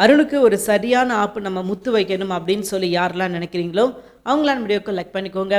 அருணுக்கு ஒரு சரியான ஆப்பு நம்ம முத்து வைக்கணும் அப்படின்னு சொல்லி யாரெல்லாம் நினைக்கிறீங்களோ அவங்களாம் வீடியோக்கு லைக் பண்ணிக்கோங்க.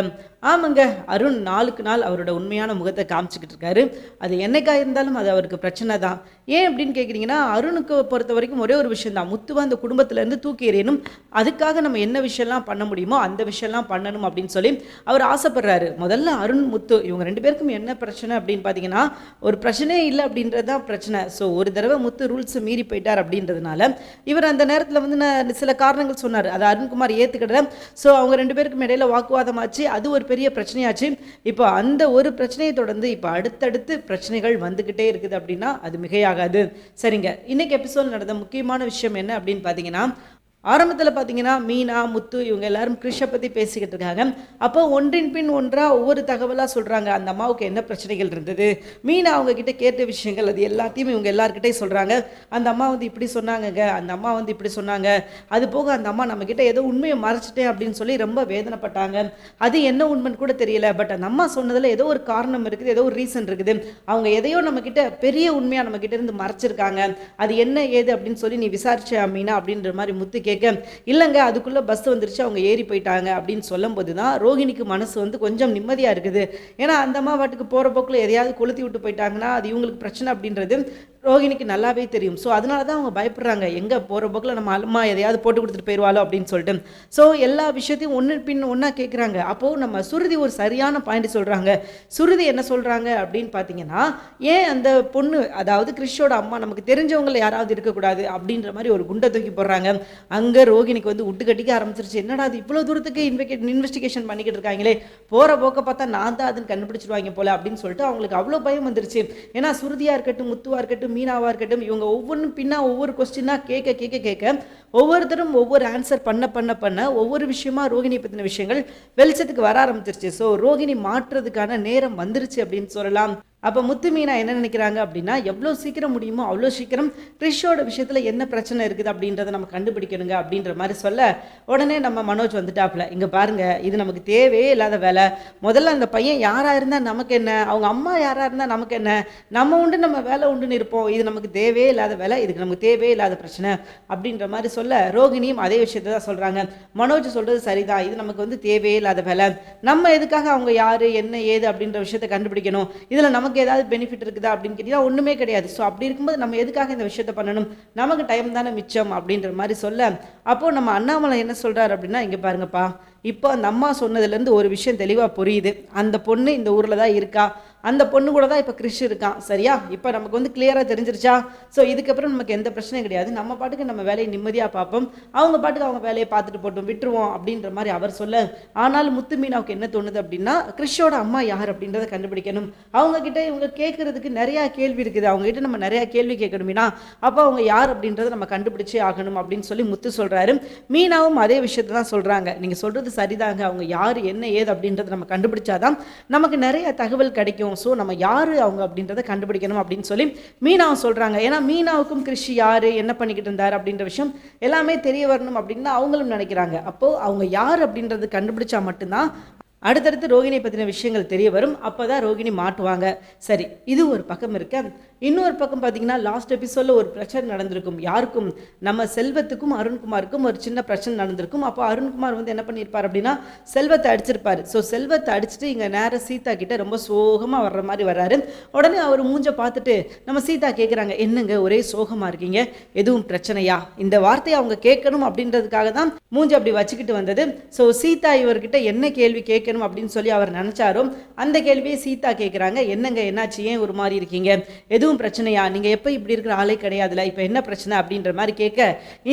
ஆமாங்க அருண் நாளுக்கு நாள் அவரோட உண்மையான முகத்தை காமிச்சிக்கிட்டு இருக்காரு. அது என்னைக்கா இருந்தாலும் அது அவருக்கு பிரச்சனை தான். ஏன் அப்படின்னு கேட்குறீங்கன்னா அருணுக்கு பொறுத்த வரைக்கும் ஒரே ஒரு விஷயம் தான். முத்துவை அந்த குடும்பத்திலேருந்து தூக்கி எறியணும். அதுக்காக நம்ம என்ன விஷயம்லாம் பண்ண முடியுமோ அந்த விஷயம்லாம் பண்ணணும் அப்படின்னு சொல்லி அவர் ஆசைப்படுறாரு. முதல்ல அருண் முத்து இவங்க ரெண்டு பேருக்கும் என்ன பிரச்சனை அப்படின்னு பார்த்தீங்கன்னா ஒரு பிரச்சனையே இல்லை அப்படின்றது தான் பிரச்சனை. ஸோ ஒரு தடவை முத்து ரூல்ஸை மீறி போயிட்டார் அப்படின்றதுனால இவர் அந்த நேரத்தில் வந்து நான் சில காரணங்கள் சொன்னார். அதை அருண்குமார் ஏற்றுக்கிடல ஸோ அவங்க ரெண்டு பேரும் பேருக்கும் இடையில வாக்குவாதமாச்சு அது ஒரு பெரிய பிரச்சனையாச்சு. இப்போ அந்த ஒரு பிரச்சனையை தொடர்ந்து இப்போ அடுத்தடுத்து பிரச்சனைகள் வந்துக்கிட்டே இருக்குது அப்படின்னா அது மிகையாகாது. சரிங்க. இன்னைக்கு எபிசோட் நடந்த முக்கியமான விஷயம் என்ன அப்படின்னு பார்த்தீங்கன்னா ஆரம்பத்தில் பார்த்தீங்கன்னா மீனா முத்து இவங்க எல்லாரும் கிருஷை பற்றி பேசிக்கிட்டு இருக்காங்க. அப்போ ஒன்றின் பின் ஒன்றாக ஒவ்வொரு தகவலாக சொல்கிறாங்க அந்த அம்மாவுக்கு என்ன பிரச்சனைகள் இருந்தது? மீனா அவங்கக்கிட்ட கேட்ட விஷயங்கள் அது எல்லாத்தையும் இவங்க எல்லாருக்கிட்டே சொல்கிறாங்க அந்த அம்மா வந்து இப்படி சொன்னாங்கங்க அந்த அம்மா வந்து இப்படி சொன்னாங்க. அது போக அந்த அம்மா நம்மக்கிட்ட ஏதோ உண்மையை மறைச்சிட்டேன் அப்படின்னு சொல்லி ரொம்ப வேதனைப்பட்டாங்க. அது என்ன உண்மைன்னு கூட தெரியல. பட் அந்த அம்மா சொன்னதில் ஏதோ ஒரு காரணம் இருக்குது ஏதோ ஒரு ரீசன் இருக்குது. அவங்க எதையோ நம்மக்கிட்ட பெரிய உண்மையாக நம்மக்கிட்ட இருந்து மறைச்சிருக்காங்க. அது என்ன ஏது அப்படின்னு சொல்லி நீ விசாரிச்ச மீனா அப்படின்ற மாதிரி முத்து கேட்க இல்லைங்க அதுக்குள்ளே பஸ் வந்துருச்சு அவங்க ஏறி போயிட்டாங்க. அப்படின்னு சொல்லும்போது தான் ரோஹிணிக்கு மனசு வந்து கொஞ்சம் நிம்மதியாக இருக்குது. ஏன்னா அந்த அம்மா வாட்டுக்கு போகிற போக்கில் எதையாவது கொளுத்தி விட்டு போயிட்டாங்கன்னா அது இவங்களுக்கு பிரச்சனை அப்படின்றது ரோஹிணிக்கு நல்லாவே தெரியும். ஸோ அதனால தான் அவங்க பயப்படுறாங்க. எங்கே போகிற போக்கில் நம்ம அம்மா எதையாவது போட்டு கொடுத்துட்டு போயிடுவாளோ அப்படின்னு சொல்லிட்டு. ஸோ எல்லா விஷயத்தையும் ஒன்று பின் ஒன்றா கேட்குறாங்க அப்போது நம்ம சுருதி ஒரு சரியான பாயிண்ட் சொல்கிறாங்க சுருதி என்ன சொல்கிறாங்க அப்படின்னு பார்த்தீங்கன்னா ஏன் அந்த பொண்ணு அதாவது கிறிஷோட அம்மா நமக்கு தெரிஞ்சவங்கள யாராவது இருக்கக்கூடாது அப்படின்ற மாதிரி ஒரு குண்டை தூக்கி போடுறாங்க. அங்கே ரோகிணிக்கு வந்து விட்டு கட்டிக்க ஆரம்பிச்சிருச்சு. என்னடா அது இவ்வளோ தூரத்துக்கு இன்வெகே இன்வெஸ்டிகேஷன் பண்ணிக்கிட்டு இருக்காங்களே? போகிற போக்க பார்த்தா நான் தான் அதுன்னு கண்டுபிடிச்சிருவாங்க போல அப்படின்னு சொல்லிட்டு அவங்களுக்கு அவ்வளோ பயம் வந்துருச்சு. ஏன்னா சுருதியாக இருக்கட்டும் முத்துவாக இருக்கட்டும் மீனாவாக இருக்கட்டும் இவங்க ஒவ்வொன்றும் பின்னா ஒவ்வொரு கொஸ்டினாக கேட்க கேட்க கேட்க ஒவ்வொருத்தரும் ஒவ்வொரு ஆன்சர் பண்ண பண்ண பண்ண ஒவ்வொரு விஷயமா ரோகிணி பற்றின விஷயங்கள் வெளிச்சத்துக்கு வர ஆரம்பிச்சிருச்சு. ஸோ ரோகிணி மாற்றுறதுக்கான நேரம் வந்துருச்சு அப்படின்னு சொல்லலாம். அப்போ முத்து மீனா என்ன நினைக்கிறாங்க அப்படின்னா எவ்வளோ சீக்கிரம் முடியுமோ அவ்வளோ சீக்கிரம் ரிஷோட விஷயத்தில் என்ன பிரச்சனை இருக்குது அப்படின்றத நம்ம கண்டுபிடிக்கணுங்க அப்படின்ற மாதிரி சொல்ல உடனே நம்ம மனோஜ் வந்துட்டாப்ல இங்கே பாருங்க இது நமக்கு தேவையே இல்லாத வேலை. முதல்ல அந்த பையன் யாராக இருந்தால் நமக்கு என்ன? அவங்க அம்மா யாராக இருந்தால் நமக்கு என்ன? நம்ம உண்டு நம்ம வேலை உண்டுன்னு இருப்போம். இது நமக்கு தேவையே இல்லாத வேலை இதுக்கு நமக்கு தேவையே இல்லாத பிரச்சனை அப்படின்ற மாதிரி சொல்ல ரோகிணியும் அதே விஷயத்தை தான் சொல்கிறாங்க மனோஜ் சொல்கிறது சரிதான். இது நமக்கு வந்து தேவையே இல்லாத வேலை. நம்ம எதுக்காக அவங்க யார் என்ன ஏது அப்படின்ற விஷயத்தை கண்டுபிடிக்கணும். இதில் நமக்கு நமக்கு ஏதாவது பெனிஃபிட் இருக்குதா அப்படின்னு கேட்டிங்கன்னா ஒன்றுமே கிடையாது. ஸோ அப்படி இருக்கும்போது நம்ம எதுக்காக இந்த விஷயத்தை பண்ணணும்? நமக்கு டைம் தானே மிச்சம் அப்படின்ற மாதிரி சொல்ல. அப்போது நம்ம அண்ணாமலை என்ன சொல்கிறார் அப்படின்னா இங்கே பாருங்கப்பா இப்போ அந்த அம்மா சொன்னதுலேருந்து ஒரு விஷயம் தெளிவாக புரியுது. அந்த பொண்ணு இந்த ஊரில் தான் இருக்கா? அந்த பொண்ணு கூட தான் இப்போ கிறிஷ் இருக்கான். சரியா? இப்போ நமக்கு வந்து கிளியராக தெரிஞ்சிருச்சா? ஸோ இதுக்கப்புறம் நமக்கு எந்த பிரச்சனையும் கிடையாது. நம்ம பாட்டுக்கு நம்ம வேலையை நிம்மதியாக பார்ப்போம். அவங்க பாட்டுக்கு அவங்க வேலையை பார்த்துட்டு போட்டோம் விட்டுருவோம் அப்படின்ற மாதிரி அவர் சொல்ல ஆனாலும் முத்து மீனாவுக்கு என்ன தோணுது அப்படின்னா கிறிஷோட அம்மா யார் அப்படின்றத கண்டுபிடிக்கணும். அவங்கக்கிட்ட இவங்க கேட்குறதுக்கு நிறையா கேள்வி இருக்குது. அவங்ககிட்ட நம்ம நிறையா கேள்வி கேட்கணும்னா அப்போ அவங்க யார் அப்படின்றத நம்ம கண்டுபிடிச்சே ஆகணும் அப்படின்னு சொல்லி முத்து சொல்கிறாரு மீனாவும் அதே விஷயத்தை தான் சொல்கிறாங்க நீங்கள் சொல்கிறது சரிதாங்க. அவங்க யார் என்ன ஏது அப்படின்றத நம்ம கண்டுபிடிச்சாதான் நமக்கு நிறைய தகவல் கிடைக்கும். ஸோ நம்ம யார் அவங்க அப்படின்றத கண்டுபிடிக்கணும் அப்படின்னு சொல்லி மீனாவும் சொல்கிறாங்க ஏன்னா மீனாவுக்கும் கிருஷி யார் என்ன பண்ணிக்கிட்டு இருந்தார் அப்படின்ற விஷயம் எல்லாமே தெரிய வரணும் அப்படின்னு அவங்களும் நினைக்கிறாங்க. அப்போது அவங்க யார் அப்படின்றது கண்டுபிடிச்சா மட்டும்தான் அடுத்தடுத்து ரோகிணியை பற்றின விஷயங்கள் தெரிய வரும். அப்போ தான் ரோகிணி மாட்டுவாங்க. சரி இது ஒரு பக்கம் இருக்க? இன்னொரு பக்கம் பார்த்தீங்கன்னா லாஸ்ட் எபிசோடில் ஒரு பிரச்சனை நடந்திருக்கும். யாருக்கும்? நம்ம செல்வத்துக்கும் அருண்குமாருக்கும் ஒரு சின்ன பிரச்சனை நடந்திருக்கும். அப்போ அருண்குமார் வந்து என்ன பண்ணியிருப்பார் அப்படின்னா செல்வத்தை அடிச்சிருப்பார். ஸோ செல்வத்தை அடிச்சுட்டு இங்கே நேராக சீதா கிட்ட ரொம்ப சோகமாக வர்ற மாதிரி வர்றாரு. உடனே அவர் மூஞ்ச பார்த்துட்டு நம்ம சீதா கேட்குறாங்க என்னங்க ஒரே சோகமாக இருக்கீங்க? எதுவும் பிரச்சனையா? இந்த வார்த்தையை அவங்க கேட்கணும் அப்படின்றதுக்காக தான் மூஞ்சி அப்படி வச்சுக்கிட்டு வந்தது. ஸோ சீதா இவர்கிட்ட என்ன கேள்வி கேட்க கேட்கணும் அப்படின்னு சொல்லி அவர் நினச்சாரோ அந்த கேள்வியை சீதா கேட்குறாங்க என்னங்க என்னாச்சு? ஏன் ஒரு மாதிரி இருக்கீங்க? எதுவும் பிரச்சனையா? நீங்கள் எப்போ இப்படி இருக்கிற ஆளே கிடையாதுல. இப்போ என்ன பிரச்சனை அப்படின்ற மாதிரி கேட்க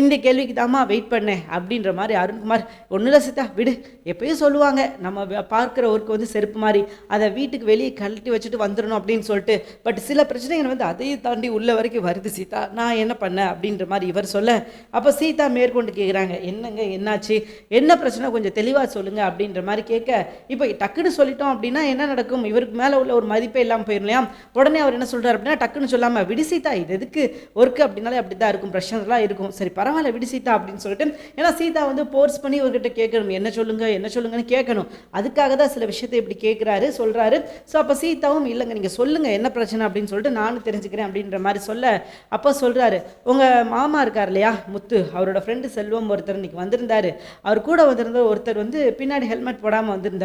இந்த கேள்விக்கு தாம்மா வெயிட் பண்ணேன் அப்படின்ற மாதிரி அருண்குமார் ஒன்றும் இல்லை சீதா விடு. எப்பயும் சொல்லுவாங்க நம்ம பார்க்குற ஒர்க்கு வந்து செருப்பு மாதிரி அதை வீட்டுக்கு வெளியே கழட்டி வச்சுட்டு வந்துடணும் அப்படின்னு சொல்லிட்டு. பட் சில பிரச்சனைகள் வந்து அதையும் தாண்டி உள்ள வரைக்கும் வருது சீதா. நான் என்ன பண்ணேன் அப்படின்ற மாதிரி இவர் சொல்ல அப்போ சீதா மேற்கொண்டு கேட்குறாங்க என்னங்க என்னாச்சு? என்ன பிரச்சனை? கொஞ்சம் தெளிவாக சொல்லுங்கள் அப்படின்ற மாதிரி கேட்க இப்போ டக்குன்னு சொல்லிட்டோம் அப்படின்னா என்ன நடக்கும்? இவருக்கு மேலே உள்ள ஒரு மதிப்பே இல்லாமல் போயிடும் இல்லையா உடனே அவர் என்ன சொல்றாரு அப்படின்னா டக்குன்னு சொல்லாமல் விடிசீதா இது எதுக்கு? ஒர்க்கு அப்படின்னாலே அப்படி தான் இருக்கும் பிரச்சனைலாம் இருக்கும். சரி பரவாயில்ல விடிசீதா அப்படின்னு சொல்லிட்டு ஏன்னா சீதா வந்து போர்ஸ் பண்ணி இவர்கிட்ட கேட்கணும். என்ன சொல்லுங்க? என்ன சொல்லுங்கன்னு கேட்கணும். அதுக்காக தான் சில விஷயத்தை இப்படி கேட்குறாரு சொல்றாரு. ஸோ அப்போ சீதாவும் இல்லைங்க நீங்கள் சொல்லுங்க என்ன பிரச்சனை? அப்படின்னு சொல்லிட்டு நானும் தெரிஞ்சுக்கிறேன் அப்படின்ற மாதிரி சொல்ல அப்போ சொல்றாரு. உங்க மாமா இருக்கார் இல்லையா முத்து அவரோட ஃப்ரெண்டு செல்வம் ஒருத்தர் இன்னைக்கு வந்திருந்தாரு. அவர் கூட வந்திருந்த ஒருத்தர் வந்து பின்னாடி ஹெல்மெட் போடாமல் வந்திருந்தார்.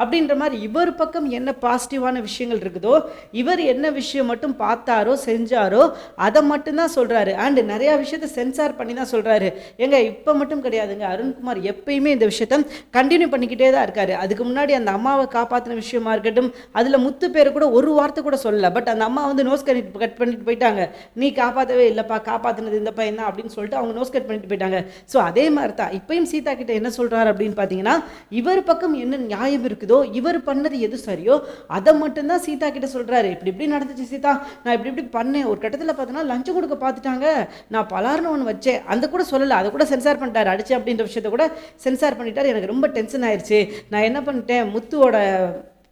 அப்படின்ற மாதிரி இவர் பக்கம் என்ன பாசிட்டிவான விஷயங்கள் இருக்குதோ இவர் என்ன விஷயம் மட்டும் பார்த்தாரோ செஞ்சாரோ அதை மட்டும்தான் சொல்றாரு. அண்ட் நிறையா விஷயத்த சென்சார் பண்ணி தான் சொல்றாரு. ஏங்க இப்போ மட்டும் கிடையாதுங்க. அருண்குமார் எப்பயுமே இந்த விஷயத்த கண்டினியூ பண்ணிக்கிட்டே தான் இருக்காரு. அதுக்கு முன்னாடி அந்த அம்மாவை காப்பாற்றின விஷயமா இருக்கட்டும் அதில் முத்து பேர் கூட ஒரு வார்த்தை கூட சொல்லல. பட் அந்த அம்மா வந்து நோஸ் கட் கட் பண்ணிட்டு போயிட்டாங்க. நீ காப்பாற்றவே இல்லைப்பா காப்பாற்றினது இந்த பையன் தான் அப்படின்னு சொல்லிட்டு அவங்க நோஸ் கட் பண்ணிட்டு போயிட்டாங்க. ஸோ அதே மாதிரி தான் இப்பயும் சீதா கிட்ட என்ன சொல்றாரு அப்படின்னு பார்த்தீங்கன்னா இவர் பக்கம் என்ன நியாயம் இருக்குதோ இவர் பண்ணது எது சரியோ அதை மட்டும்தான் சீதா கிட்ட சொல்றாரு. இப்படி இப்படி நடந்துச்சு சீதா. நான் இப்படி இப்படி பண்ணேன். ஒரு கட்டத்தில் பார்த்தோன்னா லஞ்சம் கொடுக்க பார்த்துட்டாங்க. நான் பலார்னு ஒன்று வச்சேன். அந்த கூட சொல்லலை. அதை கூட சென்சார் பண்ணிட்டார். அடிச்சு அப்படின்ற விஷயத்த கூட சென்சார் பண்ணிட்டார். எனக்கு ரொம்ப டென்ஷன் ஆயிடுச்சு நான் என்ன பண்ணிட்டேன்? முத்துவோட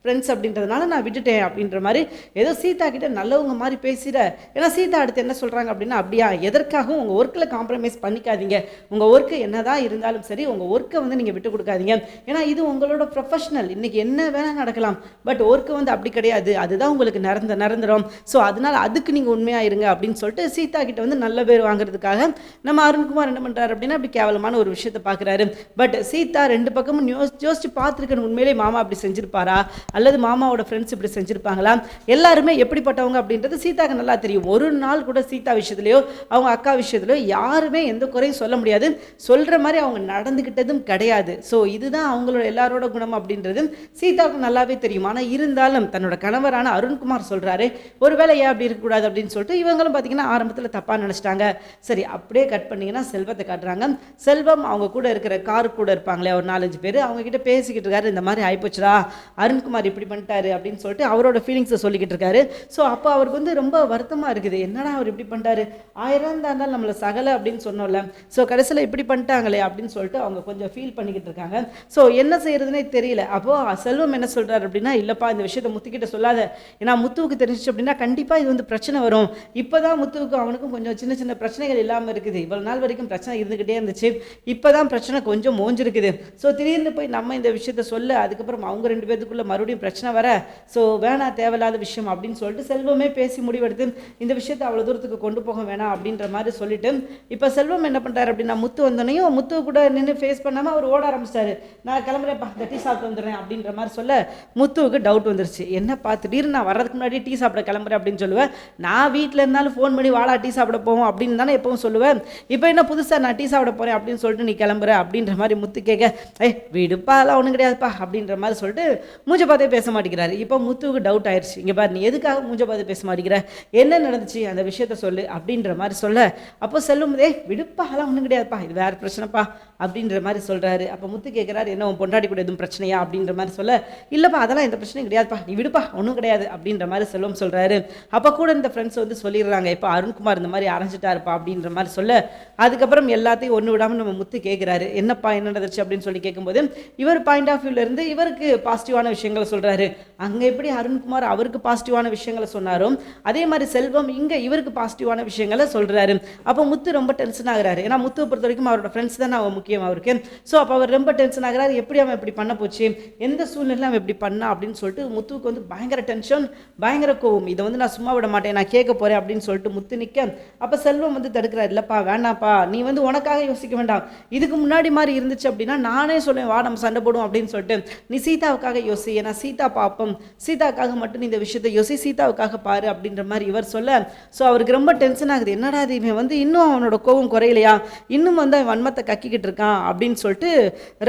ஃப்ரெண்ட்ஸ் அப்படின்றதுனால நான் விட்டுட்டேன் அப்படின்ற மாதிரி ஏதோ சீதா கிட்ட நல்லவங்க மாதிரி பேசிட. ஏன்னா சீதா அடுத்து என்ன சொல்கிறாங்க அப்படின்னா அப்படியா எதற்காகவும் உங்கள் ஒர்க்கில் காம்ப்ரமைஸ் பண்ணிக்காதீங்க. உங்கள் ஒர்க்கு என்னதான் இருந்தாலும் சரி உங்கள் ஒர்க்கை வந்து நீங்கள் விட்டு கொடுக்காதீங்க. ஏன்னா இது உங்களோட ப்ரொஃபஷனல் இன்றைக்கி என்ன வேணால் நடக்கலாம். பட் ஒர்க்கு வந்து அப்படி கிடையாது. அதுதான் உங்களுக்கு நிறந்த நிரந்தரம் ஸோ அதனால் அதுக்கு நீங்கள் உண்மையாக இருங்க அப்படின்னு சொல்லிட்டு சீதா கிட்ட வந்து நல்ல பேர் வாங்குறதுக்காக நம்ம அருண்குமார் என்ன பண்ணுறாரு அப்படின்னா அப்படி கேவலமான ஒரு விஷயத்தை பார்க்குறாரு. பட் சீதா ரெண்டு பக்கமும் யோசிச்சு யோசிச்சு பார்த்துருக்கணும் உண்மையிலே மாமா அப்படி செஞ்சிருப்பாரா? அல்லது மாமாவோட ஃப்ரெண்ட்ஸ் இப்படி செஞ்சுருப்பாங்களா? எல்லாருமே எப்படிப்பட்டவங்க அப்படின்றது சீதாக்கு நல்லா தெரியும். ஒரு நாள் கூட சீதா விஷயத்துலையோ அவங்க அக்கா விஷயத்துலையோ யாருமே எந்த குறையும் சொல்ல முடியாது. சொல்கிற மாதிரி அவங்க நடந்துக்கிட்டதும் கிடையாது. ஸோ இதுதான் அவங்களோட எல்லாரோட குணம் அப்படின்றது சீதாவுக்கு நல்லாவே தெரியும். ஆனால் இருந்தாலும் தன்னோட கணவரான அருண்குமார் சொல்கிறாரு ஒருவேளை ஏன் அப்படி இருக்கக்கூடாது? அப்படின்னு சொல்லிட்டு இவங்களும் பார்த்தீங்கன்னா ஆரம்பத்தில் தப்பாக நினச்சிட்டாங்க. சரி அப்படியே கட் பண்ணிங்கன்னா செல்வத்தை காட்டுறாங்க. செல்வம் அவங்க கூட இருக்கிற கார் கூட இருப்பாங்களே ஒரு நாலஞ்சு பேர் அவங்க கிட்ட பேசிக்கிட்டு இருக்காரு இந்த மாதிரி ஆயிப்போச்சுடா அருண்குமார் இப்படி பண்ணிட்டாரு அப்படின்னு சொல்லிட்டு அவரோட ஃபீலிங்ஸை சொல்லிக்கிட்டு இருக்காரு. ஸோ அப்போ அவருக்கு வந்து ரொம்ப வருத்தமாக இருக்குது. என்னடா அவர் இப்படி பண்ணிட்டாரு? ஆயிரம் தான் இருந்தாலும் நம்மளை சகலை அப்படின்னு சொன்னோம்ல. ஸோ கடைசியில் இப்படி பண்ணிட்டாங்களே அப்படின்னு சொல்லிட்டு அவங்க கொஞ்சம் ஃபீல் பண்ணிக்கிட்டு இருக்காங்க. ஸோ என்ன செய்யறதுனே தெரியல. அப்போது செல்வம் என்ன சொல்றாரு அப்படின்னா இல்லைப்பா இந்த விஷயத்தை முத்துக்கிட்ட சொல்லாத. ஏன்னா முத்துவுக்கு தெரிஞ்சிச்சு அப்படின்னா கண்டிப்பாக இது வந்து பிரச்சனை வரும். இப்போ தான் முத்துவுக்கு அவனுக்கும் கொஞ்சம் சின்ன சின்ன பிரச்சனைகள் இல்லாமல் இருக்குது. இவ்வளோ நாள் வரைக்கும் பிரச்சனை இருந்துக்கிட்டே இருந்துச்சு. இப்போ தான் பிரச்சனை கொஞ்சம் மோஞ்சிருக்குது. ஸோ திடீர்னு போய் நம்ம இந்த விஷயத்த சொல்ல அதுக்கப்புறம் அவங்க ரெண்டு பேத்துக்குள்ள மறுபடியும் பிரச்சனை வர ஸோ வேணாம் தேவையில்லாத விஷயம் அப்படின்னு சொல்லிட்டு செல்வமே பேசி முடிவெடுத்து இந்த விஷயத்தை அவ்வளோ தூரத்துக்கு கொண்டு போக வேணாம் அப்படின்ற மாதிரி சொல்லிட்டு இப்போ செல்வம் என்ன பண்ணுறாரு அப்படின்னா முத்து வந்தோடனையும் முத்து கூட நின்று ஃபேஸ் பண்ணாமல் அவர் ஓட ஆரம்பிச்சிட்டாரு. நான் கிளம்புறேன்ப்பா இந்த டீ சாப்பிட்டு வந்துடுறேன் அப்படின்ற மாதிரி சொல்ல முத்துவுக்கு டவுட் வந்துருச்சு. என்ன திடீர்னு நான் வர்றதுக்கு முன்னாடி டீ சாப்பிட கிளம்புறேன் அப்படின்னு சொல்லுவேன். நான் வீட்டில் இருந்தாலும் ஃபோன் பண்ணி வாடா டீ சாப்பிட போவோம் அப்படின்னு தானே எப்பவும் சொல்லுவேன். இப்போ என்ன புதுசாக நான் டீ சாப்பிட போகிறேன் அப்படின்னு சொல்லிட்டு நீ கிளம்புற அப்படின்ற மாதிரி முத்து கேட்க ஏய் வீடுப்பா அதெல்லாம் ஒன்றும் கிடையாதுப்பா அப்படின்ற மாதிரி சொல்லிட்டு மூஞ்ச பார்த்து பேச மாட்டேங்கிறாரு. இப்போ முத்துவுக்கு டவுட் ஆயிடுச்சு. இங்கே பாரு நீ எதுக்காக மூஞ்ச பார்த்து பேச மாட்டேங்கிற? என்ன நடந்துச்சு? அந்த விஷயத்த சொல்லு அப்படின்ற மாதிரி சொல்ல. அப்போ சொல்லும் போதே விடுப்பா அதெல்லாம் ஒன்றும் கிடையாதுப்பா. இது வேறு பிரச்சனைப்பா. அப்படின்ற மாதிரி சொல்கிறாரு அப்போ முத்து கேட்குறாரு என்ன உன் பொண்டாடி கூட எதுவும் பிரச்சனையா? அப்படின்ற மாதிரி சொல்ல இல்லைப்பா அதெல்லாம் எந்த பிரச்சனையும் கிடையாதுப்பா. நீ விடுப்பா ஒன்றும் கிடையாது. அப்படின்ற மாதிரி செல்வம் சொல்கிறாரு அப்போ கூட இந்த ஃப்ரெண்ட்ஸ் வந்து சொல்லிடுறாங்க இப்போ அருண்குமார் இந்த மாதிரி அரைஞ்சிட்டாருப்பா. அப்படின்ற மாதிரி சொல்ல அதுக்கப்புறம் எல்லாத்தையும் ஒன்று விடாமல் நம்ம முத்து கேட்குறாரு என்னப்பா என்ன நடந்துச்சு அப்படின்னு சொல்லி கேட்கும்போது இவர் பாயிண்ட் ஆஃப் வியூலேருந்து இவருக்கு பாசிட்டிவான விஷயங்களை சொல்கிறாரு அங்கே எப்படி அருண்குமார் அவருக்கு பாசிட்டிவான விஷயங்களை சொன்னாரோ அதே மாதிரி செல்வம் இங்கே இவருக்கு பாசிட்டிவான விஷயங்களை சொல்கிறாரு அப்போ முத்து ரொம்ப டென்ஷன் ஆகிறாரு. ஏன்னா முத்துவை பொறுத்த வரைக்கும் அவரோட ஃப்ரெண்ட்ஸ் தான் அவன் முக்கியம் அவருக்கு. ஸோ அப்போ அவர் ரொம்ப டென்ஷன் ஆகிறார். எப்படி அவன் இப்படி பண்ண போச்சு? எந்த சூழ்நிலையில் அவன் இப்படி பண்ணா அப்படின்னு சொல்லிட்டு முத்துவுக்கு வந்து பயங்கர டென்ஷன் பயங்கர கோவம். இதை வந்து நான் சும்மா விட மாட்டேன் நான் கேட்க போகிறேன் அப்படின்னு சொல்லிட்டு முத்து நிற்க அப்போ செல்வம் வந்து தடுக்கிறார். இல்லைப்பா வேண்டாம்ப்பா நீ வந்து உனக்காக யோசிக்க வேண்டாம். இதுக்கு முன்னாடி மாதிரி இருந்துச்சு அப்படின்னா நானே சொல்லுவேன் வா நம்ம சண்டை போடும் அப்படின்னு சொல்லிட்டு. நீ சீதாவுக்காக யோசி ஏன்னா சீதா பாப்பம். சீதாவுக்காக மட்டும் நீ இந்த விஷயத்தை யோசி சீதாவுக்காக பாரு அப்படின்ற மாதிரி இவர் சொல்ல. ஸோ அவருக்கு ரொம்ப டென்ஷன் ஆகுது. என்னடா இது இவன் வந்து இன்னும் அவனோட கோவம் குறையலையா? இன்னும் வந்து அவன் வன்மத்தை கக்கிக்கிட்டு இருக்கான். அப்படின்னு சொல்லிட்டு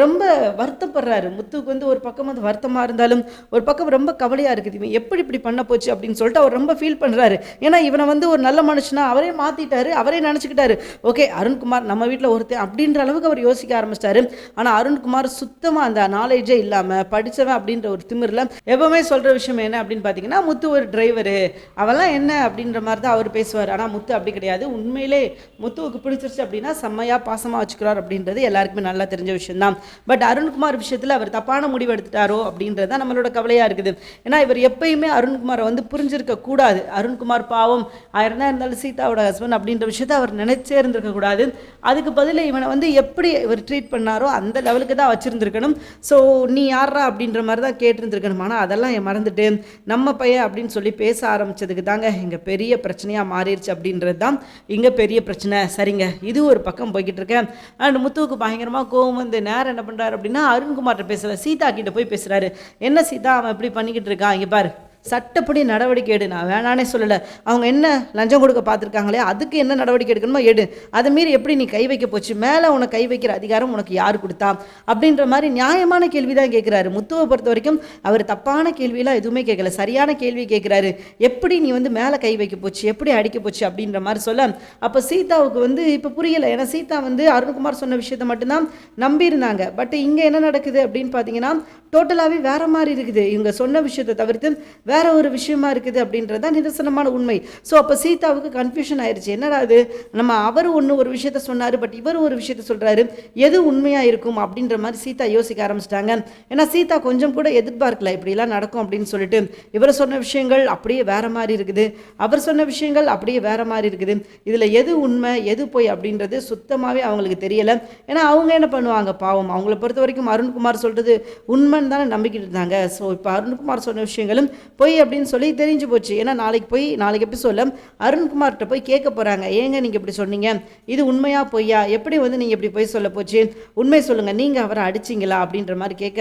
ரொம்ப வருத்தப்படுறாரு. முத்துக்கு வந்து ஒரு பக்கம் வந்து வருத்தமாக இருந்தாலும் ஒரு பக்கம் ரொம்ப கவலையாக இருக்குது. இவன் எப்படி இப்படி பண்ண போச்சு அப்படின்னு சொல்லிட்டு அவர் ரொம்ப ஃபீல் பண்ணுறாரு ஏன்னா இவனை வந்து ஒரு நல்ல மனுஷனா அவரே மாற்றிட்டாரு அவரே நினச்சிக்கிட்டாரு. ஓகே அருண்குமார் நம்ம வீட்டில் ஒருத்தன் அப்படின்ற அளவுக்கு அவர் யோசிக்க ஆரம்பிச்சிட்டாரு. ஆனால் அருண்குமார் சுத்தமாக அந்த நாலேஜே இல்லாமல் படித்தவன் அப்படின்ற ஒரு திமிரில் எப்பவுமே சொல்கிற விஷயம் என்ன அப்படின்னு பார்த்தீங்கன்னா முத்து ஒரு டிரைவரு அவெல்லாம் என்ன அப்படின்ற மாதிரி தான் அவர் பேசுவார். ஆனால் முத்து அப்படி கிடையாது. உண்மையிலே முத்துவுக்கு பிடிச்சிருச்சு அப்படின்னா செம்மையாக பாசமாக வச்சுக்கிறார் அப்படின்றது எல்லாருக்குமே நல்லா தெரிஞ்ச விஷயம்தான். பட் அருண்குமார் விஷயத்தில் அவர் தப்பான முடிவு எடுத்துட்டாரோ அப்படின்றது தான் நம்மளோட கவலையாக இருக்குது. ஏன்னா இவர் எப்பயுமே அருண்குமாரை வந்து புரிஞ்சிருக்க கூடாது. அருண்குமார் பாவம் ஆயிரம் இருந்தாலும் சீதாவோட ஹஸ்பண்ட் அப்படின்ற விஷயத்தை அவர் நினைச்சே இருந்திருக்க கூடாது. அதுக்கு பதில் இவனை வந்து எப்படி இவர் ட்ரீட் பண்ணாரோ அந்த லெவலுக்கு தான் வச்சுருந்துருக்கணும். ஸோ நீ யாரா அப்படின்ற மாதிரி தான் கேட்டிருந்துருக்கணும். ஆனால் அதெல்லாம் என் மறந்துட்டு நம்ம பையன் அப்படின்னு சொல்லி பேச ஆரம்பிச்சதுக்கு தாங்க இங்கே பெரிய பிரச்சனையாக மாறிடுச்சு அப்படின்றது தான் இங்கே பெரிய பிரச்சனை. சரிங்க இது ஒரு பக்கம் போய்கிட்டு இருக்கேன். அண்ட் முத்துவுக்கு பயங்கரமாக கோவம் வந்து நேரம் என்ன பண்ணுறாரு அப்படின்னா அருண்குமார்கிட்ட பேசுகிறார் சீதா கிட்ட போய் பேசுகிறாரு என்ன சீதா? அவன் இப்படி பண்ணிக்கிட்டு இருக்கான் இங்கே பாரு. சட்டப்படி நடவடிக்கை எடு. நான் வேணானே சொல்லலை. அவங்க என்ன லஞ்சம் கொடுக்க பார்த்துருக்காங்களே அதுக்கு என்ன நடவடிக்கை எடுக்கணுமோ எடு. அதை மீறி எப்படி நீ கை வைக்க போச்சு? மேலே உனக்கு கை வைக்கிற அதிகாரம் உனக்கு யார் கொடுத்தா? அப்படின்ற மாதிரி நியாயமான கேள்வி தான் கேட்குறாரு முத்துவை பொறுத்த வரைக்கும் அவர் தப்பான கேள்வியெல்லாம் எதுவுமே கேட்கல சரியான கேள்வி கேட்குறாரு எப்படி நீ வந்து மேலே கை வைக்க போச்சு? எப்படி அடிக்க போச்சு? அப்படின்ற மாதிரி சொல்ல. அப்போ சீதாவுக்கு வந்து இப்போ புரியலை. ஏன்னா சீதா வந்து அருண்குமார் சொன்ன விஷயத்தை மட்டும்தான் நம்பியிருந்தாங்க. பட் இங்கே என்ன நடக்குது அப்படின்னு பார்த்தீங்கன்னா டோட்டலாகவே வேற மாதிரி இருக்குது. இவங்க சொன்ன விஷயத்தை தவிர்த்து வேற ஒரு விஷயமா இருக்குது அப்படின்றது தான் நிதர்சனமான உண்மை. ஸோ அப்போ சீதாவுக்கு கன்ஃபியூஷன் ஆயிடுச்சு என்னடா அது நம்ம அவர் ஒன்று ஒரு விஷயத்த சொன்னார் பட் இவர் ஒரு விஷயத்த சொல்கிறாரு எது உண்மையாக இருக்கும் அப்படின்ற மாதிரி சீதா யோசிக்க ஆரம்பிச்சிட்டாங்க. ஏன்னா சீதா கொஞ்சம் கூட எதிர்பார்க்கல இப்படிலாம் நடக்கும் அப்படின்னு சொல்லிட்டு. இவர் சொன்ன விஷயங்கள் அப்படியே வேற மாதிரி இருக்குது. அவர் சொன்ன விஷயங்கள் அப்படியே வேற மாதிரி இருக்குது. இதில் எது உண்மை எது போய் அப்படின்றது சுத்தமாகவே அவங்களுக்கு தெரியலை. ஏன்னா அவங்க என்ன பண்ணுவாங்க? பாவம். அவங்கள பொறுத்த வரைக்கும் அருண்குமார் சொல்கிறது உண்மைன்னு தானே நம்பிக்கிட்டு இருந்தாங்க. ஸோ இப்போ அருண்குமார் சொன்ன விஷயங்களும் பொய் அப்படின்னு சொல்லி தெரிஞ்சு போச்சு. ஏன்னா நாளைக்கு போய் நாளைக்கு எப்படி சொல்ல அருண்குமார்கிட்ட போய் கேட்க போகிறாங்க ஏங்க நீங்கள் இப்படி சொன்னீங்க? இது உண்மையா பொய்யா? எப்படி வந்து நீங்கள் இப்படி போய் சொல்ல போச்சு? உண்மை சொல்லுங்கள் நீங்கள் அவரை அடிச்சிங்களா? அப்படின்ற மாதிரி கேட்க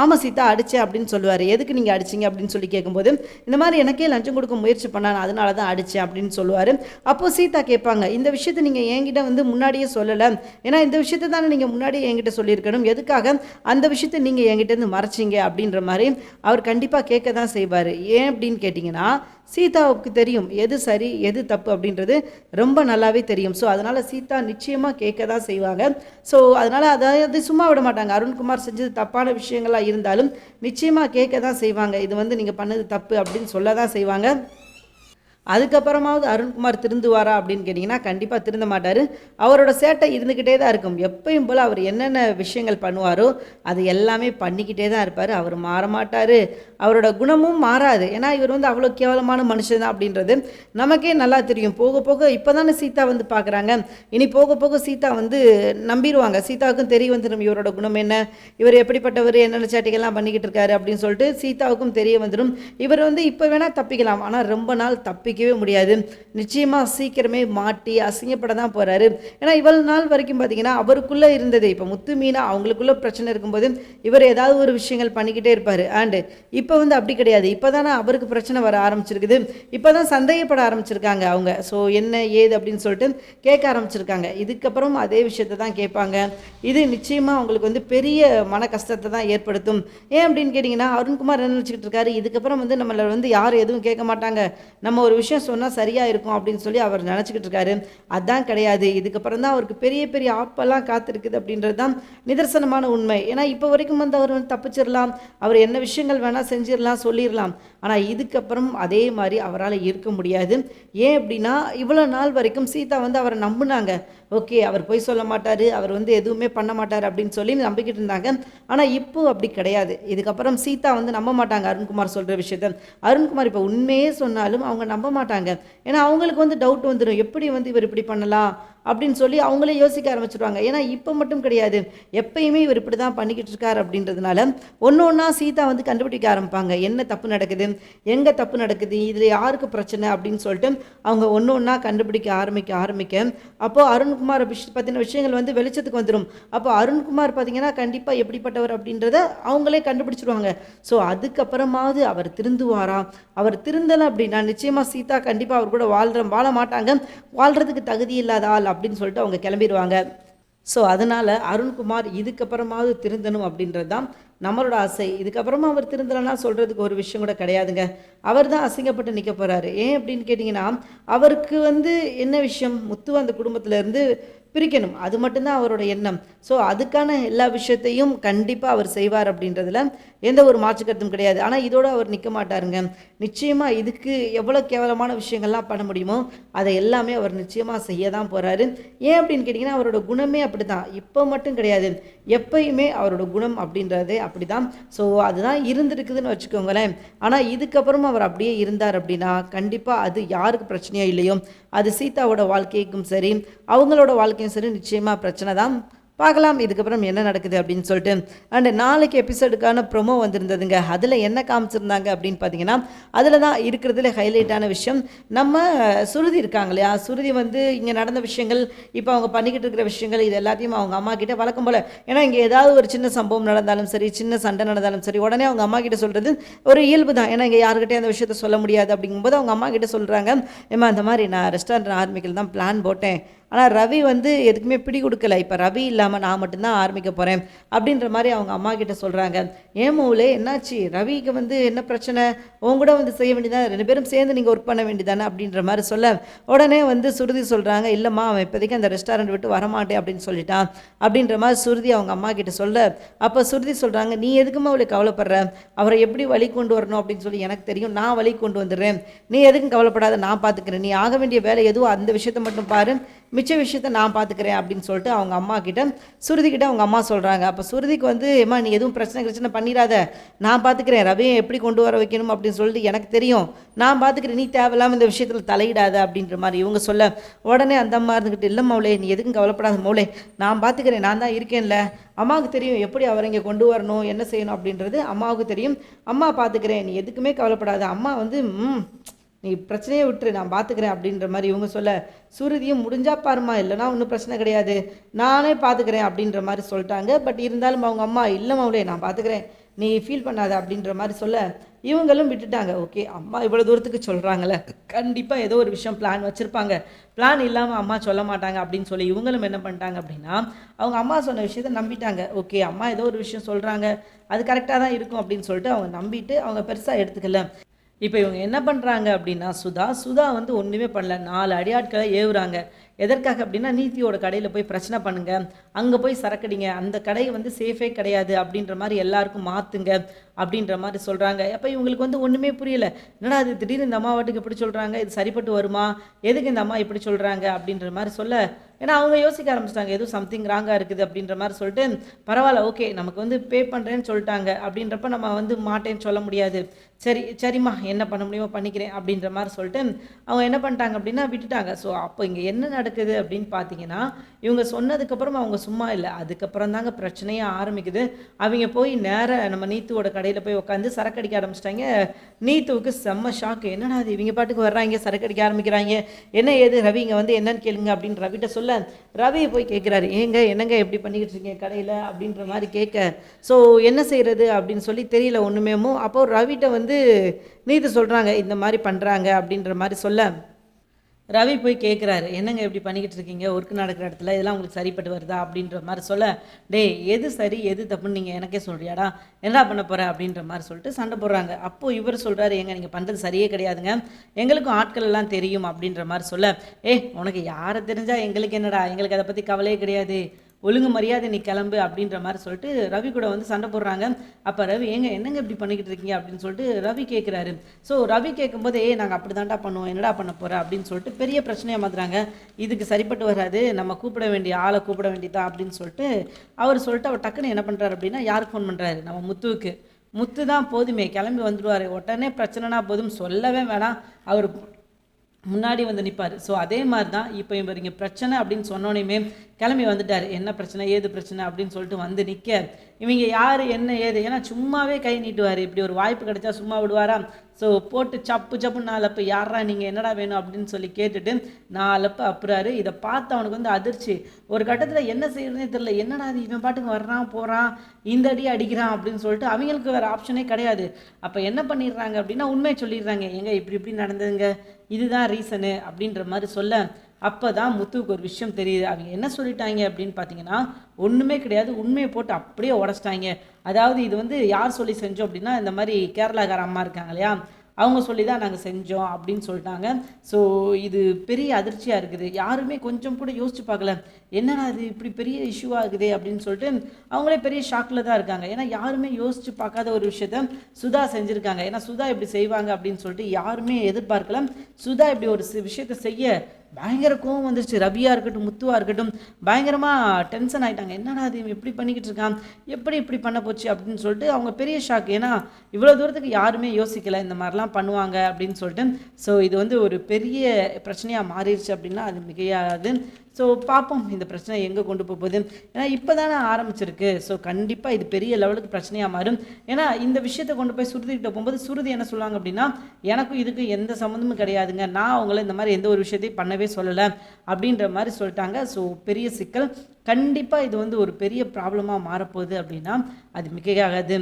ஆமாம் சீதா அடித்தேன் அப்படின்னு சொல்லுவார். எதுக்கு நீங்கள் அடிச்சீங்க அப்படின்னு சொல்லி கேட்கும்போது இந்த மாதிரி எனக்கே லஞ்சம் கொடுக்க முயற்சி பண்ணான் அதனால தான் அடித்தேன் அப்படின்னு சொல்லுவார். அப்போது சீதா கேட்பாங்க இந்த விஷயத்தை நீங்கள் என்கிட்ட வந்து முன்னாடியே சொல்லலை. ஏன்னா இந்த விஷயத்தை தானே நீங்கள் முன்னாடியே என்கிட்ட சொல்லியிருக்கணும். எதுக்காக அந்த விஷயத்தை நீங்கள் என்கிட்ட இருந்து மறைச்சிங்க அப்படின்ற மாதிரி அவர் கண்டிப்பாக கேட்க தான் செய்வார். ஏன் அப்படின்னு கேட்டிங்கன்னா சீதாவுக்கு தெரியும் எது சரி எது தப்பு அப்படின்றது ரொம்ப நல்லாவே தெரியும். ஸோ அதனால் சீதா நிச்சயமாக கேட்க தான் செய்வாங்க. ஸோ அதனால் அதாவது சும்மா விட மாட்டாங்க. அருண்குமார் செஞ்சது தப்பான விஷயங்களாக இருந்தாலும் நிச்சயமாக கேட்க தான் செய்வாங்க. இது வந்து நீங்கள் பண்ணது தப்பு அப்படின்னு சொல்ல தான் செய்வாங்க. அதுக்கப்புறமாவது அருண்குமார் திருந்துவாரா அப்படின்னு கேட்டிங்கன்னா கண்டிப்பாக திருந்த மாட்டார். அவரோட சேட்டை இருந்துக்கிட்டே தான் இருக்கும். எப்பயும் போல் அவர் என்னென்ன விஷயங்கள் பண்ணுவாரோ அது எல்லாமே பண்ணிக்கிட்டே தான் இருப்பார். அவர் மாற மாட்டார். அவரோட குணமும் மாறாது. ஏன்னா இவர் வந்து அவ்வளோ கேவலமான மனுஷன் தான் அப்படின்றது நமக்கே நல்லா தெரியும். போக போக இப்போ தானே சீதா வந்து பார்க்குறாங்க இனி போக போக சீதா வந்து நம்பிடுவாங்க. சீதாவுக்கும் தெரிய வந்துடும் இவரோட குணம் என்ன? இவர் எப்படிப்பட்டவர்? என்னென்ன சேட்டைகள்லாம் பண்ணிக்கிட்டு இருக்காரு அப்படின்னு சொல்லிட்டு சீதாவுக்கும் தெரிய வந்துடும் இவர் வந்து இப்போ வேணால் தப்பிக்கலாம். ஆனால் ரொம்ப நாள் தப்பி தப்பிக்கவே முடியாது. நிச்சயமாக சீக்கிரமே மாட்டி அசிங்கப்பட தான் போகிறாரு ஏன்னா இவ்வளவு நாள் வரைக்கும் பார்த்தீங்கன்னா அவருக்குள்ளே இருந்தது இப்போ முத்து மீனா அவங்களுக்குள்ள பிரச்சனை இருக்கும்போது இவர் ஏதாவது ஒரு விஷயங்கள் பண்ணிக்கிட்டே இருப்பார். அண்டு இப்போ வந்து அப்படி கிடையாது. இப்போ தானே அவருக்கு பிரச்சனை வர ஆரம்பிச்சிருக்குது. இப்போ தான் சந்தேகப்பட ஆரம்பிச்சிருக்காங்க அவங்க. ஸோ என்ன ஏது அப்படின்னு சொல்லிட்டு கேட்க ஆரம்பிச்சிருக்காங்க. இதுக்கப்புறம் அதே விஷயத்தை தான் கேட்பாங்க. இது நிச்சயமாக அவங்களுக்கு வந்து பெரிய மன கஷ்டத்தை தான் ஏற்படுத்தும். ஏன் அப்படின்னு கேட்டிங்கன்னா அருண்குமார் என்ன நினச்சிக்கிட்டு இருக்காரு? இதுக்கப்புறம் வந்து நம்மளை வந்து யாரும் எதுவும் கேட்க மாட்டாங்க. நம்ம ஒரு விஷயம் சொன்னால் சரியாக இருக்கும் அப்படின்னு சொல்லி அவர் நினச்சிக்கிட்டு இருக்காரு. அதான் கிடையாது. இதுக்கப்புறம் தான் அவருக்கு பெரிய பெரிய ஆப்பெல்லாம் காத்திருக்குது அப்படின்றது தான் நிதர்சனமான உண்மை. ஏன்னா இப்போ வரைக்கும் வந்து அவர் வந்து தப்பிச்சிடலாம் அவர் என்ன விஷயங்கள் வேணால் செஞ்சிடலாம் சொல்லிடலாம் ஆனால் இதுக்கப்புறம் அதே மாதிரி அவரால் இருக்க முடியாது. ஏன் அப்படின்னா இவ்வளோ நாள் வரைக்கும் சீதா வந்து அவரை நம்பினாங்க. ஓகே அவர் பொய் சொல்ல மாட்டார் அவர் வந்து எதுவுமே பண்ண மாட்டார் அப்படின்னு சொல்லி நம்பிக்கிட்டு இருந்தாங்க. ஆனால் இப்போ அப்படி கிடையாது. இதுக்கப்புறம் சீதா வந்து நம்ப மாட்டாங்க அருண்குமார் சொல்கிற விஷயத்த. அருண்குமார் இப்போ உண்மையே சொன்னாலும் அவங்க நம்ப மாட்டாங்க. ஏன்னா அவங்களுக்கு வந்து டவுட் வந்துடும் எப்படி வந்து இவர் இப்படி பண்ணலாம்? அப்படின்னு சொல்லி அவங்களே யோசிக்க ஆரம்பிச்சிடுவாங்க ஏன்னா இப்போ மட்டும் கிடையாது. எப்பயுமே இவர் இப்படி தான் பண்ணிக்கிட்டு இருக்கார் அப்படின்றதுனால ஒன்று ஒன்றா சீதா வந்து கண்டுபிடிக்க ஆரம்பிப்பாங்க. என்ன தப்பு நடக்குது? எங்கே தப்பு நடக்குது? இதில் யாருக்கு பிரச்சனை அப்படின்னு சொல்லிட்டு அவங்க ஒன்று ஒன்றா கண்டுபிடிக்க ஆரம்பிக்க ஆரம்பிக்க அப்போது அருண்குமார் விஷ் பற்றின விஷயங்கள் வந்து வெளிச்சத்துக்கு வந்துடும் அப்போ அருண்குமார் பார்த்தீங்கன்னா கண்டிப்பாக எப்படிப்பட்டவர் அப்படின்றத அவங்களே கண்டுபிடிச்சிடுவாங்க ஸோ அதுக்கப்புறமாவது அவர் திருந்துவாரா? அவர் திருந்தலை அப்படின்னா நிச்சயமாக சீதா கண்டிப்பாக அவர் கூட வாழ்கிற வாழ மாட்டாங்க. வாழ்கிறதுக்கு தகுதி இல்லாத ஆள். அப்படின்னு சொல்லிட்டு அவங்க கிளம்பிடுவாங்க. ஸோ அதனால் அருண்குமார் இதுக்கப்புறமாவது திருந்தணும் அப்படின்றது தான் நம்மளோட ஆசை. இதுக்கப்புறமா அவர் திருந்தலன்னா சொல்கிறதுக்கு ஒரு விஷயம் கூட கிடையாதுங்க. அவர் தான் அசிங்கப்பட்டு நிற்க போகிறாரு ஏன் அப்படின்னு கேட்டிங்கன்னா அவருக்கு வந்து என்ன விஷயம்? முத்து அந்த குடும்பத்துல இருந்து பிரிக்கணும். அது மட்டும்தான் அவரோட எண்ணம். ஸோ அதுக்கான எல்லா விஷயத்தையும் கண்டிப்பாக அவர் செய்வார் அப்படின்றதுல எந்த ஒரு மாற்று கருத்தும் கிடையாது. ஆனால் இதோட அவர் நிற்க மாட்டாருங்க. நிச்சயமாக இதுக்கு எவ்வளோ கேவலமான விஷயங்கள்லாம் பண்ண முடியுமோ அதை எல்லாமே அவர் நிச்சயமாக செய்ய தான் போகிறாரு ஏன் அப்படின்னு கேட்டிங்கன்னா அவரோட குணமே அப்படி தான் இப்போ மட்டும் கிடையாது. எப்பயுமே அவரோட குணம் அப்படின்றதே அப்படி தான் ஸோ அதுதான் இருந்திருக்குதுன்னு வச்சுக்கோங்களேன். ஆனால் இதுக்கப்புறம் அவர் அப்படியே இருந்தார் அப்படின்னா கண்டிப்பாக அது யாருக்கு பிரச்சனையோ இல்லையோ அது சீதாவோட வாழ்க்கைக்கும் சரி அவங்களோட வாழ்க்கை வாழ்க்கையும் சரி நிச்சயமாக பிரச்சனை தான். பார்க்கலாம் இதுக்கப்புறம் என்ன நடக்குது அப்படின்னு சொல்லிட்டு. அண்ட் நாளைக்கு எபிசோடுக்கான ப்ரொமோ வந்திருந்ததுங்க. அதில் என்ன காமிச்சிருந்தாங்க அப்படின்னு பார்த்தீங்கன்னா அதில் தான் இருக்கிறதுல ஹைலைட்டான விஷயம். நம்ம சுருதி இருக்காங்க இல்லையா? சுருதி வந்து இங்கே நடந்த விஷயங்கள் இப்போ அவங்க பண்ணிக்கிட்டு இருக்கிற விஷயங்கள் இது எல்லாத்தையும் அவங்க அம்மா கிட்ட வழக்கம் போல். ஏன்னா இங்கே ஏதாவது ஒரு சின்ன சம்பவம் நடந்தாலும் சரி சின்ன சண்டை நடந்தாலும் சரி உடனே அவங்க அம்மா கிட்ட சொல்கிறது ஒரு இயல்பு தான். ஏன்னா இங்கே யாருக்கிட்டே அந்த விஷயத்த சொல்ல முடியாது அப்படிங்கும்போது அவங்க அம்மா கிட்ட சொல்கிறாங்க ஏமா அந்த மாதிரி நான் ரெஸ்டாரண்ட் ஆரம்பிக்கல தான் பிளான் போட்டேன். ஆனால் ரவி வந்து எதுக்குமே பிடி கொடுக்கல. இப்போ ரவி இல்லாமல் நான் மட்டும்தான் ஆரம்பிக்க போகிறேன் அப்படின்ற மாதிரி அவங்க அம்மா கிட்ட சொல்கிறாங்க ஏன் மூலே என்னாச்சு? ரவிக்கு வந்து என்ன பிரச்சனை? உன் கூட வந்து செய்ய வேண்டியதான் ரெண்டு பேரும் சேர்ந்து நீங்கள் ஒர்க் பண்ண வேண்டியதானே அப்படின்ற மாதிரி சொல்ல உடனே வந்து சுருதி சொல்கிறாங்க இல்லைம்மா அவன் இப்போதைக்கு அந்த ரெஸ்டாரண்ட் விட்டு வரமாட்டேன் அப்படின்னு சொல்லிட்டான். அப்படின்ற மாதிரி சுருதி அவங்க அம்மா கிட்ட சொல்ல அப்போ சுருதி சொல்கிறாங்க நீ எதுக்குமா அவளை கவலைப்படுற? அவரை எப்படி வழி கொண்டு வரணும்? அப்படின்னு சொல்லி எனக்கு தெரியும். நான் வழி கொண்டு வந்துடுறேன். நீ எதுக்கும் கவலைப்படாத நான் பார்த்துக்கிறேன் நீ ஆக வேண்டிய வேலை எதுவும் அந்த விஷயத்தை மட்டும் பாரு. மிச்ச விஷயத்த நான் பார்த்துக்கிறேன் அப்படின்னு சொல்லிட்டு அவங்க அம்மா கிட்ட சுருதிக்கிட்ட அவங்க அம்மா சொல்கிறாங்க அப்போ சுருதிக்கு வந்து ஏமா நீ எதுவும் பிரச்சனை பிரச்சனை பண்ணிடாத. நான் பார்த்துக்கிறேன் ரவியை எப்படி கொண்டு வர வைக்கணும்? அப்படின்னு சொல்லிட்டு எனக்கு தெரியும். நான் பார்த்துக்கிறேன் நீ தேவையில்லாமல் இந்த விஷயத்தில் தலையிடாத. அப்படின்ற மாதிரி இவங்க சொல்ல உடனே அந்த அம்மா இருந்துக்கிட்டு இல்லை மௌலே நீ எதுக்கும் கவலைப்படாத மௌலே. நான் பார்த்துக்கிறேன் நான் தான் இருக்கேன்ல. அம்மாவுக்கு தெரியும் எப்படி அவரை இங்கே கொண்டு வரணும் என்ன செய்யணும்? அப்படின்றது அம்மாவுக்கு தெரியும். அம்மா பார்த்துக்கிறேன் நீ எதுக்குமே கவலைப்படாத. அம்மா வந்து ம் நீ பிரச்சனையை விட்டுரு நான் பார்த்துக்கிறேன் அப்படின்ற மாதிரி இவங்க சொல்ல சுருதியும் முடிஞ்சா பாருமா இல்லைனா ஒன்றும் பிரச்சனை கிடையாது. நானே பார்த்துக்கிறேன் அப்படின்ற மாதிரி சொல்லிட்டாங்க. பட் இருந்தாலும் அவங்க அம்மா இல்லை மவுளே நான் பார்த்துக்கிறேன் நீ ஃபீல் பண்ணாத அப்படின்ற மாதிரி சொல்ல இவங்களும் விட்டுட்டாங்க. ஓகே அம்மா இவ்வளோ தூரத்துக்கு சொல்கிறாங்களே கண்டிப்பாக ஏதோ ஒரு விஷயம் பிளான் வச்சுருப்பாங்க. பிளான் இல்லாமல் அம்மா சொல்ல மாட்டாங்க அப்படின்னு சொல்லி இவங்களும் என்ன பண்ணிட்டாங்க அப்படின்னா அவங்க அம்மா சொன்ன விஷயத்த நம்பிட்டாங்க. ஓகே அம்மா ஏதோ ஒரு விஷயம் சொல்கிறாங்க அது கரெக்டாக தான் இருக்கும் அப்படின்னு சொல்லிட்டு அவங்க நம்பிட்டு அவங்க பெருசாக எடுத்துக்கல. இப்போ இவங்க என்ன பண்ணுறாங்க அப்படின்னா சுதா சுதா வந்து ஒன்றுமே பண்ணல. நாலு அடியாட்களை ஏவுறாங்க. எதற்காக அப்படின்னா நீத்தியோட கடையில் போய் பிரச்சனை பண்ணுங்கள் அங்கே போய் சரக்கடிங்க. அந்த கடை வந்து சேஃபே கிடையாது அப்படின்ற மாதிரி எல்லாருக்கும் மாற்றுங்க அப்படின்ற மாதிரி சொல்கிறாங்க அப்போ இவங்களுக்கு வந்து ஒன்றுமே புரியல. என்னடா அது திடீர்னு இந்த அம்மா வாட்டுக்கு இப்படி சொல்கிறாங்க இது சரிப்பட்டு வருமா? எதுக்கு இந்த அம்மா இப்படி சொல்கிறாங்க அப்படின்ற மாதிரி சொல்ல ஏன்னா அவங்க யோசிக்க ஆரம்பிச்சிட்டாங்க. எதுவும் சம்திங் ராங்காக இருக்குது அப்படின்ற மாதிரி சொல்லிட்டு பரவாயில்ல ஓகே நமக்கு வந்து பே பண்ணுறேன்னு சொல்லிட்டாங்க. அப்படின்றப்ப நம்ம வந்து மாட்டேன்னு சொல்ல முடியாது. சரி சரிம்மா என்ன பண்ண முடியுமோ பண்ணிக்கிறேன் அப்படின்ற மாதிரி சொல்லிட்டு அவங்க என்ன பண்ணிட்டாங்க அப்படின்னா விட்டுட்டாங்க. ஸோ அப்போ இங்கே என்ன நடக்குது அப்படின்னு பார்த்தீங்கன்னா இவங்க சொன்னதுக்கப்புறம் அவங்க சும்மா இல்லை. அதுக்கப்புறம் தாங்க பிரச்சனையே ஆரம்பிக்குது. அவங்க போய் நேராக நம்ம நீத்துவோட கடையில் போய் உட்காந்து சரக்கு அடிக்க ஆரம்பிச்சிட்டாங்க. நீத்துவுக்கு செம்ம ஷாக்கு என்னடா அது இவங்க பாட்டுக்கு வர்றாங்க சரக்கு அடிக்க ஆரம்பிக்கிறாங்க. என்ன ஏது? ரவி இங்கே வந்து என்னன்னு கேளுங்க அப்படின்னு ரவிட்ட சொல்ல ரவியை போய் கேட்குறாரு ஏங்க என்னங்க எப்படி பண்ணிக்கிட்டு இருக்கீங்க கடையில்? அப்படின்ற மாதிரி கேட்க ஸோ என்ன செய்கிறது அப்படின்னு சொல்லி தெரியல ஒன்றுமேமோ அப்போ ரவிட்ட வந்து நீத்து சொல்கிறாங்க இந்த மாதிரி பண்ணுறாங்க அப்படின்ற மாதிரி சொல்ல ரவி போய் கேட்குறாரு என்னங்க இப்படி பண்ணிக்கிட்டு இருக்கீங்க? ஒர்க் நடக்கிற இடத்துல இதெல்லாம் உங்களுக்கு சரிப்பட்டு வருதா? அப்படின்ற மாதிரி சொல்ல டேய் எது சரி எது தப்புன்னு நீங்கள் எனக்கே சொல்கிறியாடா என்ன பண்ண போகிற அப்படின்ற மாதிரி சொல்லிட்டு சண்டை போடுறாங்க. அப்போது இவர் சொல்கிறாரு எங்க நீங்கள் பண்ணுறது சரியே கிடையாதுங்க. எங்களுக்கும் ஆட்கள் எல்லாம் தெரியும் அப்படின்ற மாதிரி சொல்ல ஏ உனக்கு யாரை தெரிஞ்சால் எங்களுக்கு என்னடா? எங்களுக்கு அதை பற்றி கவலையே கிடையாது. ஒழுங்கு மரியாதை நீ கிளம்பு அப்படின்ற மாதிரி சொல்லிட்டு ரவி கூட வந்து சண்டை போடுறாங்க. அப்போ ரவி ஏங்க என்னங்க இப்படி பண்ணிக்கிட்டு இருக்கீங்க? அப்படின்னு சொல்லிட்டு ரவி கேட்குறாரு ஸோ ரவி கேட்கும்போது ஏ நாங்கள் அப்படி தாண்டா பண்ணுவோம் என்னடா பண்ண போகிற அப்படின்னு சொல்லிட்டு பெரிய பிரச்சனையாக மாற்றுறாங்க இதுக்கு சரிப்பட்டு வராது. நம்ம கூப்பிட வேண்டிய ஆளை கூப்பிட வேண்டியதா? அப்படின்னு சொல்லிட்டு அவர் சொல்லிட்டு அவர் டக்குன்னு என்ன பண்ணுறாரு அப்படின்னா யாருக்கு ஃபோன் பண்ணுறாரு நம்ம முத்துவுக்கு. முத்து தான் போதுமே கிளம்பி வந்துடுவார் உடனே பிரச்சனைனா போதும். சொல்லவே வேணாம். அவர் முன்னாடி வந்து நிற்பார் ஸோ அதே மாதிரி தான் இப்போ இவர் இங்கே பிரச்சனை அப்படின்னு சொன்னோனையுமே கிளம்பி வந்துட்டார். என்ன பிரச்சனை? ஏது பிரச்சனை? அப்படின்னு சொல்லிட்டு வந்து நிற்க இவங்க யார் என்ன ஏது? ஏன்னா சும்மாவே கை நீட்டுவார். இப்படி ஒரு வாய்ப்பு கிடைச்சா சும்மா விடுவாரா? ஸோ போட்டு சப்பு சப்பு நாலப்பு யாரா நீங்கள் என்னடா வேணும்? அப்படின்னு சொல்லி கேட்டுட்டு நாலப்பு அப்புறாரு. இதை பார்த்து அவனுக்கு வந்து அதிர்ச்சி. ஒரு கட்டத்தில் என்ன செய்யறதுனே தெரியல. என்னடா இது? இவன் பாட்டுக்கு வர்றான் போகிறான் இந்த அடி அடிக்கிறான் அப்படின்னு சொல்லிட்டு அவங்களுக்கு வேறு ஆப்ஷனே கிடையாது. அப்போ என்ன பண்ணிடுறாங்க அப்படின்னா உண்மையை சொல்லிடுறாங்க. எங்க இப்படி இப்படி நடந்ததுங்க. இதுதான் ரீசனு அப்படின்ற மாதிரி சொல்ல அப்போ தான் முத்துவுக்கு ஒரு விஷயம் தெரியுது. அவங்க என்ன சொல்லிட்டாங்க அப்படின்னு பார்த்தீங்கன்னா ஒன்றுமே கிடையாது. உண்மையை போட்டு அப்படியே உடச்சிட்டாங்க. அதாவது இது வந்து யார் சொல்லி செஞ்சோம் அப்படின்னா இந்த மாதிரி கேரளாக்கார அம்மா இருக்காங்க இல்லையா? அவங்க சொல்லி தான் நாங்கள் செஞ்சோம் அப்படின்னு சொல்லிட்டாங்க. ஸோ இது பெரிய அதிர்ச்சியாக இருக்குது. யாருமே கொஞ்சம் கூட யோசிச்சு பார்க்கல. என்னடா இது இப்படி பெரிய இஷ்யூ இருக்குது அப்படின்னு சொல்லிட்டு அவங்களே பெரிய ஷாக்கில் தான் இருக்காங்க. ஏன்னா யாருமே யோசிச்சு பார்க்காத ஒரு விஷயத்த சுதா செஞ்சுருக்காங்க. ஏன்னா சுதா இப்படி செய்வாங்க அப்படின்னு சொல்லிட்டு யாருமே எதிர்பார்க்கல. சுதா இப்படி ஒரு விஷயத்த செய்ய பயங்கர கோவம் வந்துருச்சு. ரவியாக இருக்கட்டும் முத்துவாக இருக்கட்டும் பயங்கரமாக டென்ஷன் ஆகிட்டாங்க என்னடா அது எப்படி இப்படி பண்ணிக்கிட்டு இருக்கான்? எப்படி இப்படி பண்ண போச்சு? அப்படின்னு சொல்லிட்டு அவங்க பெரிய ஷாக் ஏன்னா இவ்வளோ தூரத்துக்கு யாருமே யோசிக்கல இந்த மாதிரிலாம் பண்ணுவாங்க அப்படின்னு சொல்லிட்டு. ஸோ இது வந்து ஒரு பெரிய பிரச்சனையாக மாறிடுச்சு அப்படின்னா அது மிகையாது ஸோ பார்ப்போம். இந்த பிரச்சனை எங்கே கொண்டு போக போகுது? ஏன்னா இப்போ தானே ஆரம்பிச்சிருக்கு. ஸோ கண்டிப்பாக இது பெரிய லெவலுக்கு பிரச்சனையாக மாறும். ஏன்னா இந்த விஷயத்தை கொண்டு போய் சுருதிக்கிட்ட போகும்போது சுருதி என்ன சொல்லுவாங்க அப்படின்னா எனக்கும் இதுக்கு எந்த சம்மந்தமும் கிடையாதுங்க. நான் அவங்கள இந்த மாதிரி எந்த ஒரு விஷயத்தையும் பண்ணவே சொல்லலை அப்படின்ற மாதிரி சொல்லிட்டாங்க. ஸோ பெரிய சிக்கல். கண்டிப்பாக இது வந்து ஒரு பெரிய ப்ராப்ளமாக மாறப்போகுது அப்படின்னா அது மிகையாகாது.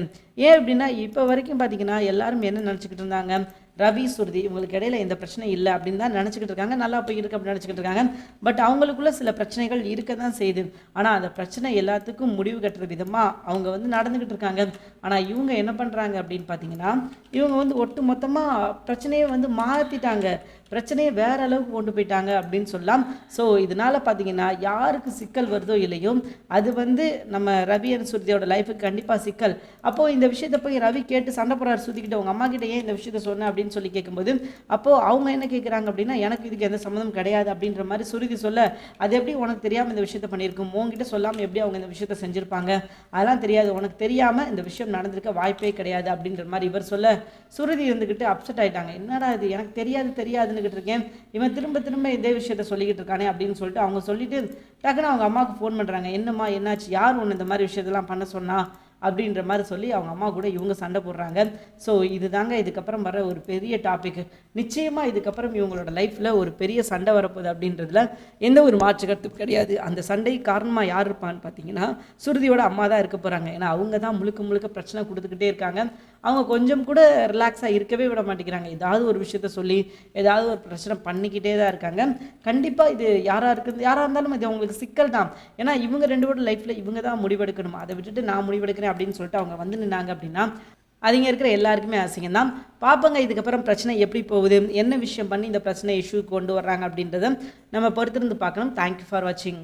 ஏன் அப்படின்னா இப்போ வரைக்கும் பார்த்தீங்கன்னா எல்லாரும் என்ன நினச்சிக்கிட்டு இருந்தாங்க? ரவி சுருதி இவங்களுக்கு இடையில எந்த பிரச்சனையும் இல்லை அப்படின்னு தான் நினச்சிக்கிட்டு இருக்காங்க. நல்லா போய் இருக்கு அப்படின்னு நினச்சிக்கிட்டு இருக்காங்க. பட் அவங்களுக்குள்ள சில பிரச்சனைகள் இருக்க தான் செய்யுது. ஆனால் அந்த பிரச்சனை எல்லாத்துக்கும் முடிவு கட்டுற விதமாக அவங்க வந்து நடந்துக்கிட்டு இருக்காங்க. ஆனால் இவங்க என்ன பண்ணுறாங்க அப்படின்னு பார்த்தீங்கன்னா இவங்க வந்து ஒட்டு மொத்தமாக பிரச்சனையை வந்து மாற்றிட்டாங்க பிரச்சனையை வேற அளவுக்கு கொண்டு போயிட்டாங்க அப்படின்னு சொல்லலாம். ஸோ இதனால பார்த்தீங்கன்னா யாருக்கு சிக்கல் வருதோ இல்லையோ அது வந்து நம்ம ரவி அண்ட் சுருதியோட லைஃபுக்கு கண்டிப்பாக சிக்கல். அப்போது இந்த விஷயத்தை போய் ரவி கேட்டு சண்டை போடுறாரு சுற்றிக்கிட்ட உங்கள் அம்மா கிட்ட ஏன் இந்த விஷயத்த சொன்னேன் அப்படின்னு சொல்லி கேட்கும்போது அப்போது அவங்க என்ன கேட்குறாங்க அப்படின்னா எனக்கு இதுக்கு எந்த சம்மந்தம் கிடையாது அப்படின்ற மாதிரி சுருதி சொல்ல அது எப்படி உனக்கு தெரியாமல் இந்த விஷயத்த பண்ணியிருக்கும்? உங்ககிட்ட சொல்லாமல் எப்படி அவங்க இந்த விஷயத்த செஞ்சுருப்பாங்க? அதெல்லாம் தெரியாது. உனக்கு தெரியாமல் இந்த விஷயம் நடந்திருக்க வாய்ப்பே கிடையாது அப்படின்ற மாதிரி இவர் சொல்ல சுருதி இருந்துக்கிட்டு அப்செட் ஆயிட்டாங்க. என்னடா இது? எனக்கு தெரியாது தெரியாதுன்னுக்கிட்டு இருக்கேன். இவன் திரும்ப திரும்ப இதே விஷயத்த சொல்லிக்கிட்டு இருக்கானே அப்படின்னு சொல்லிட்டு அவங்க சொல்லிட்டு டக்குன்னு அவங்க அம்மாவுக்கு ஃபோன் பண்ணுறாங்க என்னம்மா என்னாச்சு? யார் ஒன்று இந்த மாதிரி விஷயத்தெல்லாம் பண்ண சொன்னா? அப்படின்ற மாதிரி சொல்லி அவங்க அம்மா கூட இவங்க சண்டை போடுறாங்க. ஸோ இதுதாங்க இதுக்கப்புறம் வர ஒரு பெரிய டாபிக் நிச்சயமாக இதுக்கப்புறம் இவங்களோட லைஃப்பில் ஒரு பெரிய சண்டை வரப்போகுது அப்படின்றதுல எந்த ஒரு மாற்று கருத்தும் கிடையாது. அந்த சண்டை காரணமாக யார் இருப்பான்னு பார்த்தீங்கன்னா சுருதியோட அம்மா தான் இருக்க போகிறாங்க ஏன்னா அவங்க தான் முழுக்க முழுக்க பிரச்சனை கொடுத்துக்கிட்டே இருக்காங்க. அவங்க கொஞ்சம் கூட ரிலாக்ஸாக இருக்கவே விட மாட்டேங்கிறாங்க. ஏதாவது ஒரு விஷயத்த சொல்லி ஏதாவது ஒரு பிரச்சனை பண்ணிக்கிட்டே தான் இருக்காங்க. கண்டிப்பாக இது யாராக இருக்குது யாராக இருந்தாலும் இது அவங்களுக்கு சிக்கல் தான். ஏன்னா இவங்க ரெண்டு பேரும் லைஃப்பில் இவங்க தான் முடிவெடுக்கணும். அதை விட்டுட்டு நான் முடிவெடுக்கிறேன் அப்படின்னு சொல்லிட்டு அவங்க வந்து நின்னாங்க அப்படின்னா அதுங்க இருக்கிற எல்லாருக்குமே அசிங்கம் தான். பார்ப்போங்க இதுக்கப்புறம் பிரச்சனை எப்படி போகுது? என்ன விஷயம் பண்ணி இந்த பிரச்சனை இஷ்யூ கொண்டு வர்றாங்க அப்படின்றத நம்ம பொறுத்திருந்து பார்க்கணும். தேங்க்யூ ஃபார் வாட்சிங்